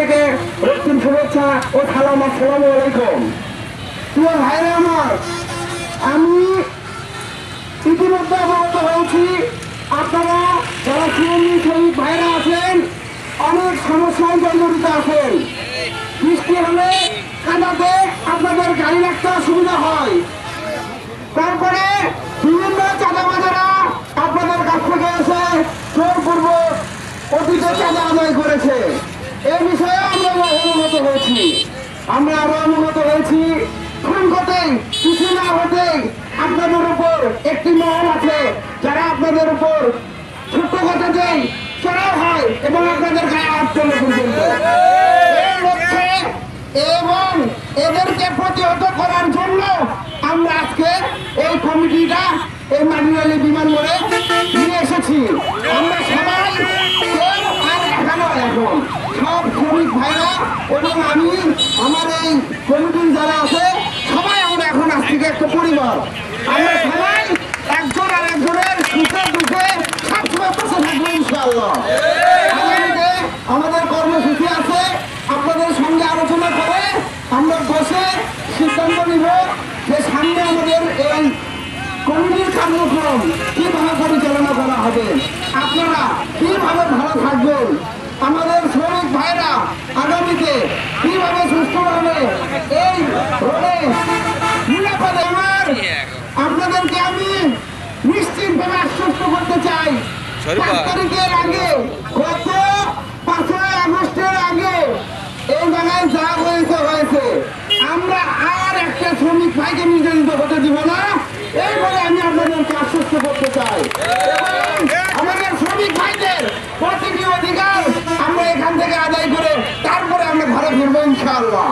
থেকে রক্তিম শুভেচ্ছা ও সালাম, আসসালামু আলাইকুম। প্রিয় ভাইরা আমার, আমি ইতিমধ্যে অবগত হয়েছি, আপনারা যারা সিএমনি শ্রমিক ভাইরা আছেন, অনেক সমস্যায় জর্জরিত আছেন। বৃষ্টি হলে কাদাতে আপনাদের গাড়ি রাখতে অসুবিধা হয়। তারপরে বিভিন্ন চাঁদাবাজারা আপনাদের কাছ থেকে এসে জোরপূর্ব অতীতে চাঁদা আদায় করেছে। বিষয়ে আমরা অবগত হয়েছি। আমরা আরও অবগত হয়েছি। হতেই কিছু না হতেই আপনাদের উপর একটি মহল আছে, যারা আপনাদের উপর ছোট্ট কথাতেই চড়াও হয় এবং আপনাদের গায়ে হাত চলে পর্যন্ত এবং এদেরকে প্রতিহত করার জন্য আমরা আজকে এই কমিটিটা, এই মাটিরালি বিমান মোড়ে নিয়ে এসেছি। আমরা সবাই কেউ আর একা নয় এখন সব শ্রমিক ভাইরা, এবং আমি, আমার এই কমিটির যারা আছে, সবাই আমরা এখন আজ থেকে একটা পরিবার। আমরা সবাই একজন আর একজনের সুখে দুঃখে সবসময় পাশে থাকব ইনশাআল্লাহ। আমাদের কর্মসূচি আছে, আপনাদের সঙ্গে আলোচনা করে আমরা বসে সিদ্ধান্ত নিব যে সামনে আমাদের এই কমিটির কার্যক্রম কীভাবে পরিচালনা করা হবে। আপনারা কীভাবে ভালো থাকবেন? আমাদের শ্রমিক ভাইরা আগামীতে কীভাবে সুস্থভাবে এই রোডে নিরাপদে আমার আপনাদেরকে আমি নিশ্চিতভাবে আশ্বস্ত করতে চাই। পাঁচ তারিখের আগে গত পাঁচই আগস্টের আগে এই জায়গায় যা হয়েছে হয়েছে। আমরা আর একটা শ্রমিক ভাইকে নির্যাতিত হতে দিব না। এই বলে আমি আপনাদেরকে আশ্বস্ত করতে চাই। আমাদের শ্রমিক ভাইদের ইনশাআল্লাহ।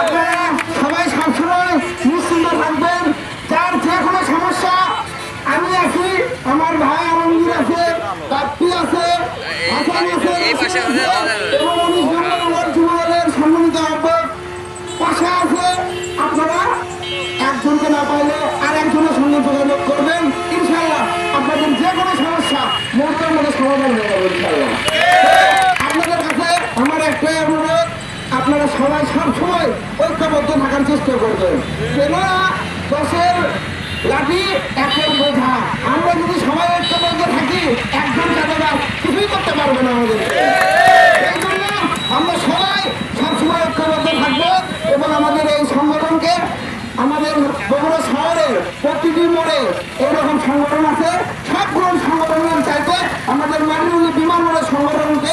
আপনারা সবাই সবসময় নিশ্চিন্ত থাকবেন, যার যে কোনো সমস্যা আমি আছি, আমার ভাই আলমগীর আছে কাপ্তি আছে, হাসান আছে সবাই সবসময় ঐক্যবদ্ধ থাকার চেষ্টা করবেন কেননা দশের লাঠি একের বোঝা। আমরা যদি সবাই ঐক্যবদ্ধ থাকি, একজন চাঁদাবাজ কিছুই করতে পারবে না আমাদের। এই জন্য আমরা সবাই সবসময় ঐক্যবদ্ধ থাকব এবং আমাদের এই সংগঠনকে আমাদের বগুড়া শহরে প্রতিটি মোড়ে এরকম সংগঠন আছে। সবগুলো সংগঠনের চাইতে আমাদের মাটিগুলি বিমান মোড়ের সংগঠনকে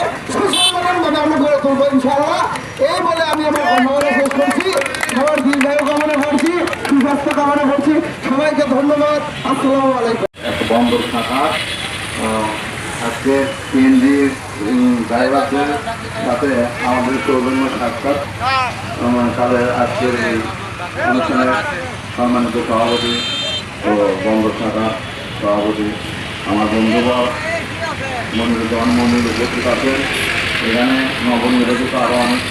ইনশাআল্লাহ। এই বলে আমি আমার কথা শেষ করছি। সবার দীর্ঘায়ু কামনা করছি, সুস্বাস্থ্য কামনা করছি। সবাইকে ধন্যবাদ। আসসালামু আলাইকুম। বন্দর থাকা আজকে সিএনজি ড্রাইভারদের সাথে আমাদের সৌজন্য সাক্ষাৎ। তাদের আজকের এই ও বন্দর শাখা সভাপতি, আমার বন্ধুবর মনিরুজ্জামান মনির উপস্থিত আছেন। এখানে নবনির্বাচিত আরও অনেক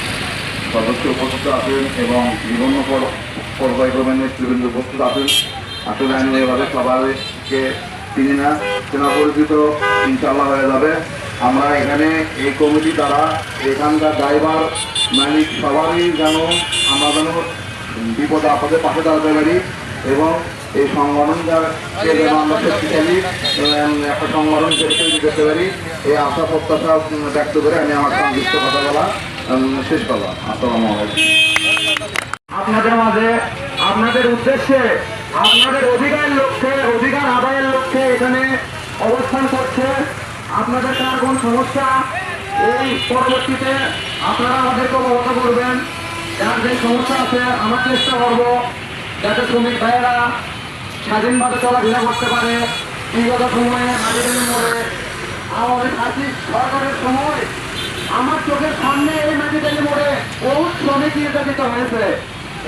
সদস্য উপস্থিত আছেন এবং বিভিন্ন পর- পর্যায়ক্রমে নেতৃবৃন্দ উপস্থিত আছেন। আসলে আমি এভাবে সবাইকে চিনি না চেনা পরিচিত ইনশাল্লাহ হয়ে যাবে। আমরা এখানে এই কমিটি দ্বারা এখানকার ড্রাইভার, মালিক সবারই যেন আমরা যেন বিপদ আপদে পাশে দাঁড়াতে পারি এবং এই সংগঠনকে যেন আমরা একটা সংগঠন করতে পারি। এই আশা প্রত্যাশা ব্যক্ত করে আমি আমার সংযুক্ত কথা বলা শেষ করলাম। আসসালামু আপনাদের মাঝে, আপনাদের উদ্দেশ্যে, আপনাদের অধিকার লক্ষ্যে, অধিকার আদায়ের লক্ষ্যে এখানে অবস্থান করছে আপনাদের কার কোন সমস্যা, এই পরবর্তীতে আপনারা আমাদেরকে অবগত করবেন। যার যে সমস্যা আছে, আমরা চেষ্টা করব যাতে শ্রমিক ভাইয়েরা স্বাধীনভাবে চলাফেরা করতে পারে। বিগত সময়ে মোড়ে আমাদের আর্থিক সরকারের সময়। আমার চোখের সামনে এই মেডিকেল মোড়ে বহুত শ্রমিক নির্যাতিত হয়েছে।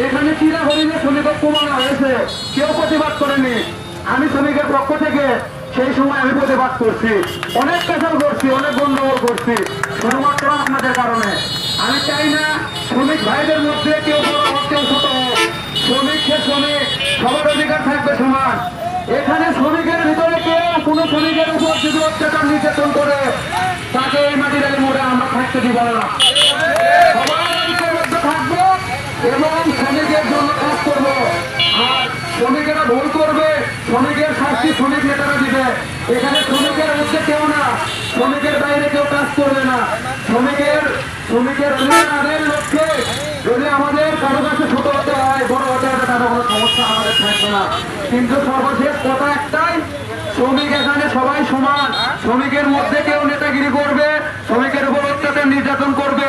এখানে চিরা হরিণে শ্রমিক কমানো হয়েছে। কেউ প্রতিবাদ করেনি। আমি শ্রমিকের পক্ষ থেকে সেই সময় আমি প্রতিবাদ করছি। অনেক পেশাল করছি, অনেক গন্ডগোল করছি, শুধুমাত্র আপনাদের কারণে। আমি চাই না শ্রমিক ভাইদের মধ্যে কেউ বড় হোক, কেউ ছোট হোক। শ্রমিক সে শ্রমিক, সবার অধিকার থাকবে সমান। এখানে শ্রমিকের কোনো শ্রমিকের উপর যদি অত্যাচার নির্যাতন করে, তাকে এই মাটির মোড়ে আমরা থাকতে দিব না। থাকব এবং শ্রমিকের জন্য কাজ করব। আর শ্রমিকেরা ভুল করবে, শ্রমিকের শাস্তি শ্রমিক নেতারা দিবে। এখানে শ্রমিকের মধ্যে কেউ না, শ্রমিকের বাইরে কেউ কাজ করবে না। শ্রমিকের শ্রমিকের অধিকারের লক্ষ্যে যদি আমাদের কারও কাছে ছোট হতে হয়, বড় হতে হবে তাহলে কোনো সমস্যা আমাদের থাকবে না। কিন্তু সর্বশেষ কথা একটাই শ্রমিক এখানে সবাই সমান শ্রমিকের মধ্যে কেউ নেতাগিরি করবে, শ্রমিকের উপর অত্যাচার নির্যাতন করবে।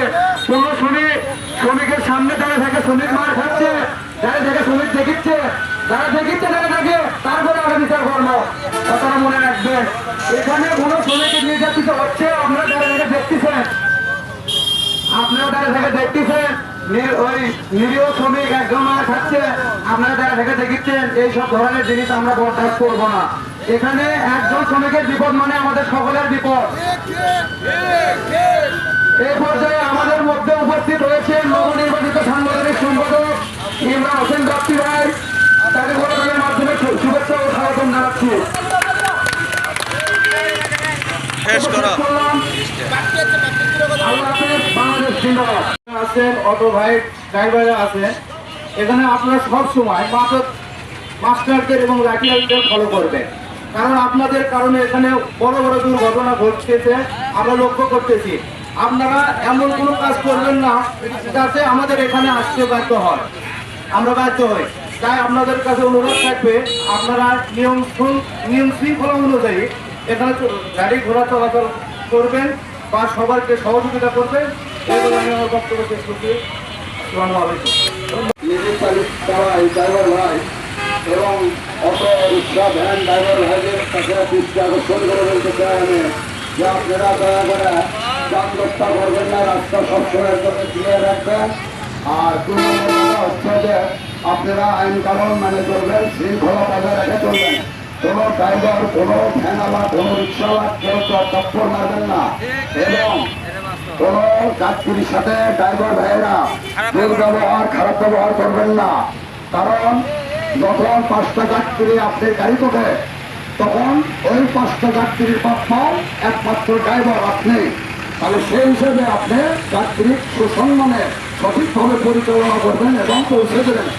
কোন শ্রমিক, শ্রমিকের সামনে দাঁড়িয়ে থাকে, শ্রমিক মার খাচ্ছে দাঁড়িয়ে থেকে, শ্রমিক দেখিচ্ছে। যারা দেখিচ্ছে দাঁড়িয়ে থাকে, তারপরে আমরা বিচার করব। কথাটা মনে রাখবেন। এখানে কোনো শ্রমিকের নির্যাতিত হচ্ছে, আপনারা দাঁড়িয়ে থেকে দেখতেছেন। আপনারা দাঁড়িয়ে থেকে দেখতেছেন ওই নিরীহ শ্রমিক একজন মার খাচ্ছে, আপনারা দাঁড়িয়ে থেকে দেখিচ্ছেন এই সব ধরনের জিনিস আমরা বরদাস্ত করব না। এখানে একজন শ্রমিকের বিপদ মানে আমাদের সকলের বিপদ। এই পর্যায়ে আমাদের মধ্যে উপস্থিত রয়েছে নবনির্বাচিত সাংগঠনিক সম্পাদক ইমরান হোসেন দত্তি ভাই। তাকে গণতান্ত্রের মাধ্যমে শুভেচ্ছা ও স্বাগতম জানাচ্ছি। আছেন অটো ভাই আছেন। এখানে আপনারা সব সময় মাস্টারদের এবং লাঠিয়ালদের ফলো করবেন। কারণ আপনাদের কারণে এখানে বড় বড় দুর্ঘটনা ঘটতেছে আমরা লক্ষ্য করতেছি। আপনারা এমন কোনো কাজ করবেন না, যাতে আমাদের এখানে আসতে বাধ্য হয়। আমরা বাধ্য হই। তাই আপনাদের কাছে অনুরোধ থাকবে, আপনারা নিয়ম নিয়ম শৃঙ্খলা অনুযায়ী এখানে গাড়ি ঘোড়া চলাচল করবেন বা সবাইকে সহযোগিতা করবেন। আমি আমার বক্তব্য শেষ করছি। নিজের ড্রাইভার ভাই এবং অটো রিক্সা ভ্যান ড্রাইভার ভাইদের কাছে দৃষ্টি আকর্ষণ করে বলতে চাই আমি যে আপনারা দয়া করে যানজটটা করবেন না রাস্তা সবসময়ের জন্য ক্লিয়ার রাখবেন। আর দু নম্বর হচ্ছে যে আপনারা আইন কানুন মানে চলবেন শৃঙ্খলা বজায় রেখে চলবেন। কোনো ড্রাইভার কোনো ভ্যানওয়ালা কোনো রিক্সাওয়ালা কেউ তো টক্কর মারবেন না। এবং কোন যাত্রীর সাথে ড্রাইভার ভাইয়েরা দুর্ব্যবহার খারাপ ব্যবহার করবেন না। কারণ যখন পাঁচটা যাত্রী আপনার গাড়ি তোকে তখন ওই পাঁচটা যাত্রীর পাপ্পাও একমাত্র ড্রাইভার আপনি। তাহলে সেই হিসেবে আপনি যাত্রী সুসম্মানে সঠিকভাবে পরিচালনা করবেন এবং পৌঁছে দেবেন।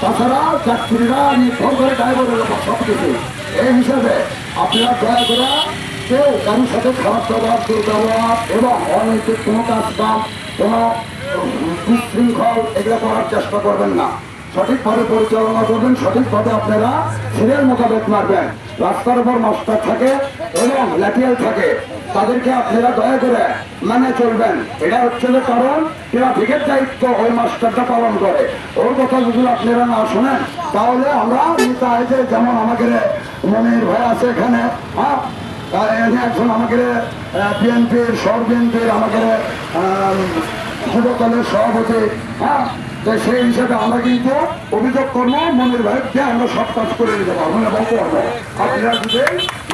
তাছাড়া যাত্রীরা নির্ভর করে ড্রাইভারের উপর সব কিছু এই হিসাবে আপনারা দয়া করে কেউ কারোর সাথে খারাপ ব্যবহার, দুর্ব্যবহার এবং অনৈতিক কোনো কাজ কাম কোনো বিশৃঙ্খল এগুলো করার চেষ্টা করবেন না। সঠিকভাবে পরিচালনা করবেন সঠিকভাবে আপনারা সিরিয়াল মোতাবেক মারবেন। রাস্তার উপর মাস্টার থাকে এবং ল্যাটিয়াল থাকে। তাদেরকে আপনারা দয়া করে মানে চলবেন। এটা হচ্ছে যে কারণ ট্রাফিকের দায়িত্ব ওই মাস্টারটা পালন করে। ওর কথা যদি আপনারা না শোনেন, তাহলে আমরা নিতে যে যেমন আমাদের মনির ভাই আছে এখানে হ্যাঁ? একজন আমাদের বিএনপির সব বিএনপির আমাদের যুবদলের সভাপতি হ্যাঁ? তো সেই হিসাবে আমরা কিন্তু অভিযোগ করব, মনির ভাইকে আমরা সব কাজ করে দিতে পারব এবং করব আপনারা যদি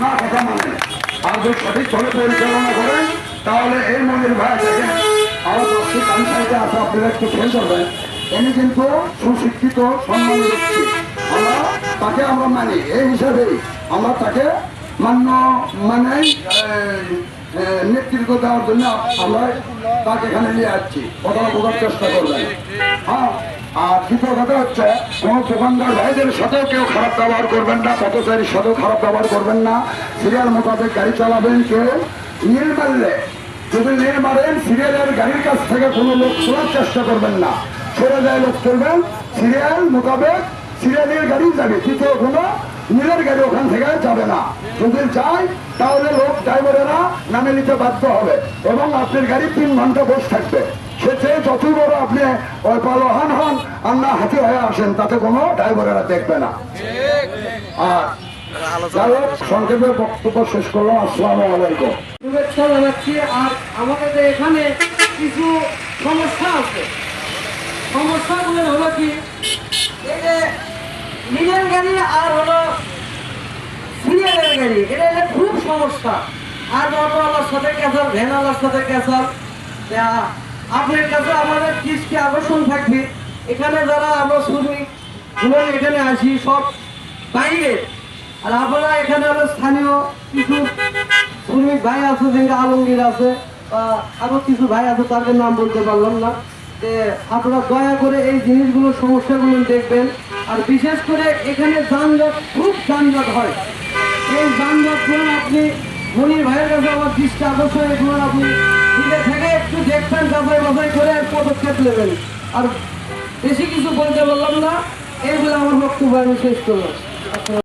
না কথা মানেন আর যদি সঠিক সঠিকভাবে পরিচালনা করেন, তাহলে এই মনির ভাই দেখেন পাশে কান সাইডে আছে, আপনারা একটু খেয়াল করবেন। ইনি কিন্তু সুশিক্ষিত সম্মান ব্যক্তি। আমরা তাকে আমরা মানি, এই হিসাবেই আমরা তাকে মান্য মানে নেতৃত্ব দেওয়ার জন্য আমরা তাকে এখানে নিয়ে আসছি। কথা বোঝার চেষ্টা করবেন। হ্যাঁ আর দ্বিতীয় কথা হচ্ছে কোন দোকানদার ভাইদের সাথেও কেউ খারাপ ব্যবহার করবেন না, পথচারীর সাথেও খারাপ ব্যবহার করবেন না। সিরিয়াল মোতাবেক গাড়ি চালাবেন কেউ। নীল মারলে, যদি নীল মারেন, সিরিয়ালের গাড়ির কাছ থেকে কোনো লোক তোলার চেষ্টা করবেন না। ছেড়ে যায় লোক চলবেন সিরিয়াল মোতাবেক সিরিয়ালের গাড়ি যাবে। তৃতীয় কোনো, নীলের গাড়ি ওখান থেকে যাবে না। যদি যায় তাহলে লোক ড্রাইভারেরা নামে নিতে বাধ্য হবে এবং আপনার গাড়ি তিন ঘণ্টা বসে থাকবে। সে চেয়ে যতই বড় আপনি, ওই পালোহান হন আর হাতি হয়ে আসেন, তাতে কোনো ড্রাইভারেরা দেখবে না। আর সংক্ষেপে বক্তব্য শেষ করলাম। আর আমাদের এখানে কিছু সমস্যা আছে। কি? নিজের গাড়ি আর হলো এটা খুব সমস্যা। আর অটোওয়ালার সাথে ক্যাসাল ভ্যানওয়ালার সাথে ক্যাসাল আপনার কাছে আমাদের আকর্ষণ থাকবে? এখানে যারা আমরা শ্রমিকগুলো এখানে আসি সব বাইরে। আর আপনারা এখানে হলো স্থানীয় কিছু শ্রমিক ভাই আছে যেটা আলমগীর আছে আহ, আরও কিছু ভাই আছে তাদের নাম বলতে পারলাম না। যে আপনারা দয়া করে এই জিনিসগুলো সমস্যাগুলো দেখবেন। আর বিশেষ করে এখানে যানজট খুব যানজট হয়। এই যানজটগুলো আপনি? মনির ভাইয়ের কাছে আমার দৃষ্টি আকর্ষণ এগুলো আপনি। নিজে থেকে একটু দেখবেন যাচাই বাছাই করে পদক্ষেপ নেবেন। আর বেশি কিছু বলতে বললাম না। এইগুলো আমার বক্তব্য আমি শেষ করলাম।